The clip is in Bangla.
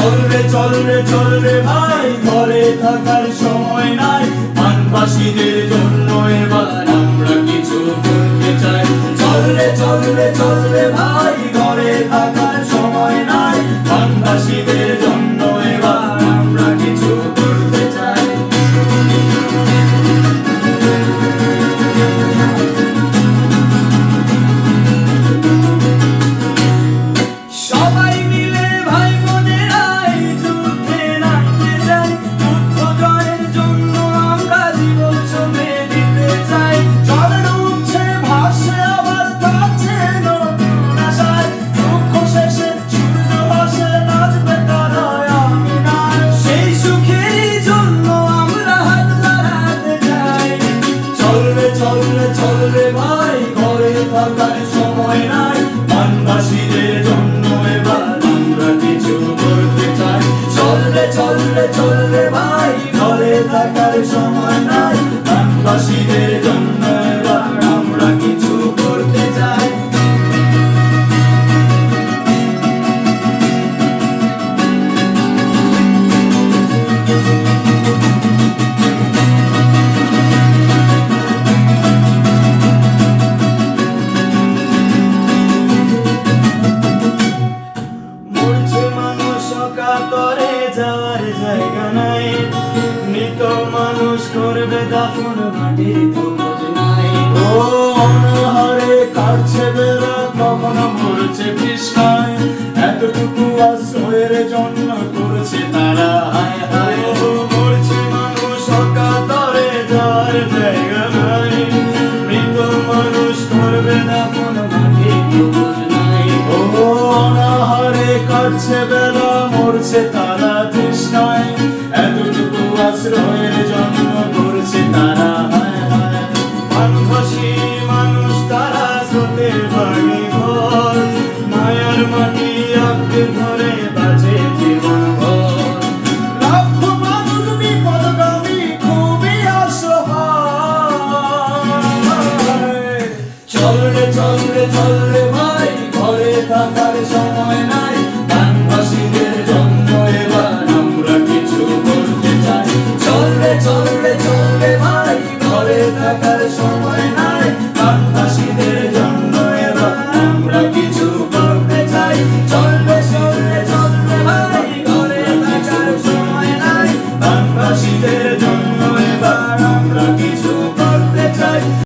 চলবে চল রে ভাই, ঘরে থাকার সময় নাই। বানবাসীদের জন্য এবার আমরা কিছু করতে চাই। চলবে চলবে চলবে ভাই, ঘরে থাকার সময় নাই। মানবাসীদের জায়গা মৃত মানুষ করবে দাফন মাটির তো কাটছে বেলা, কখনো মরছে তৃষ্ণায়। এতটুকু আশ্রয়ের জন্য করছে তারা হায়। বেলা মরছে তারা তৃষ্ণায়। এতটুকু আশ্রয়ের জন্য করছে তারা মানুষ, তারা স্রোতের বাড়ি ঘর মায়ার মাটি সময় নাই কান্না